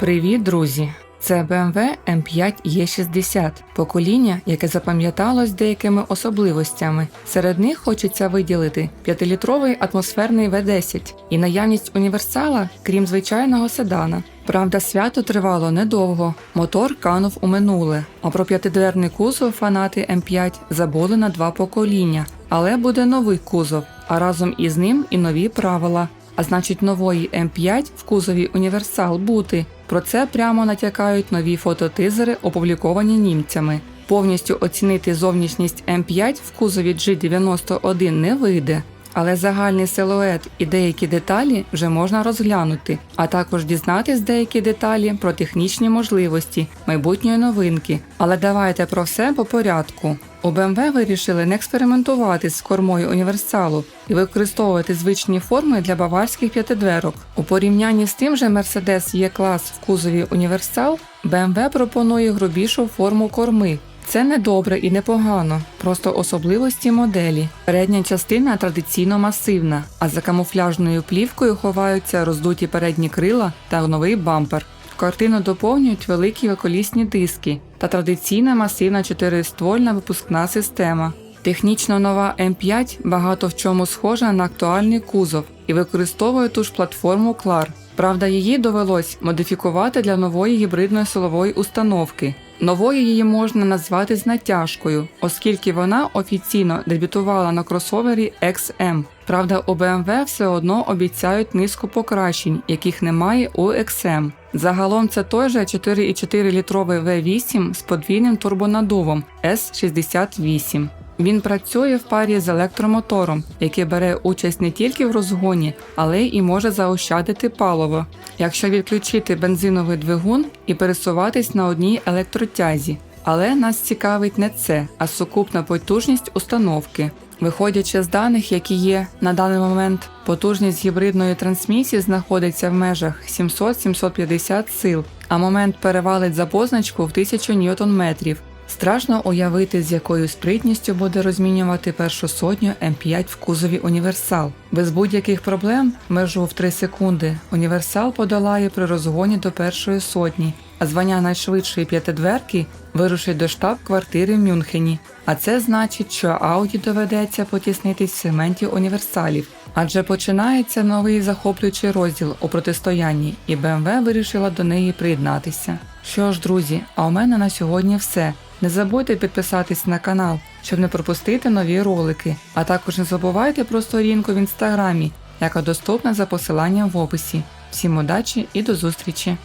Привіт, друзі! Це BMW M5 E60, покоління, яке запам'яталось деякими особливостями. Серед них хочеться виділити 5-літровий атмосферний V10 і наявність універсала, крім звичайного седана. Правда, свято тривало недовго, мотор канув у минуле, а про п'ятидверний кузов фанати M5 забули на два покоління. Але буде новий кузов, а разом із ним і нові правила. А значить, нової М5 в кузові універсал бути. Про це прямо натякають нові фототизери, опубліковані німцями. Повністю оцінити зовнішність М5 в кузові G91 не вийде, але загальний силует і деякі деталі вже можна розглянути, а також дізнатись деякі деталі про технічні можливості майбутньої новинки. Але давайте про все по порядку. У BMW вирішили не експериментувати з кормою універсалу і використовувати звичні форми для баварських п'ятидверок. У порівнянні з тим же Mercedes E-клас в кузові універсал, BMW пропонує грубішу форму корми. Це не добре і не погано, просто особливості моделі. Передня частина традиційно масивна, а за камуфляжною плівкою ховаються роздуті передні крила та новий бампер. Картину доповнюють великі колісні диски та традиційна масивна чотириствольна випускна система. Технічно нова М5 багато в чому схожа на актуальний кузов і використовує ту ж платформу CLAR. Правда, її довелось модифікувати для нової гібридної силової установки. Новою її можна назвати з натяжкою, оскільки вона офіційно дебютувала на кросовері XM. Правда, у BMW все одно обіцяють низку покращень, яких немає у XM. Загалом це той же 4,4 літровий V8 з подвійним турбонадувом S68. Він працює в парі з електромотором, який бере участь не тільки в розгоні, але й може заощадити паливо, якщо відключити бензиновий двигун і пересуватись на одній електротязі. Але нас цікавить не це, а сукупна потужність установки. Виходячи з даних, які є на даний момент, потужність гібридної трансмісії знаходиться в межах 700-750 сил, а момент перевалить за позначку в 1000 ньютон-метрів. Страшно уявити, з якою спритністю буде розмінювати першу сотню М5 в кузові універсал. Без будь-яких проблем межу в 3 секунди універсал подолає при розгоні до першої сотні, а звання найшвидшої п'ятидверки вирушить до штаб-квартири в Мюнхені. А це значить, що Ауді доведеться потіснитись в сегменті універсалів. Адже починається новий захоплюючий розділ у протистоянні, і BMW вирішила до неї приєднатися. Що ж, друзі, а у мене на сьогодні все. Не забудьте підписатись на канал, щоб не пропустити нові ролики, а також не забувайте про сторінку в інстаграмі, яка доступна за посиланням в описі. Всім удачі і до зустрічі!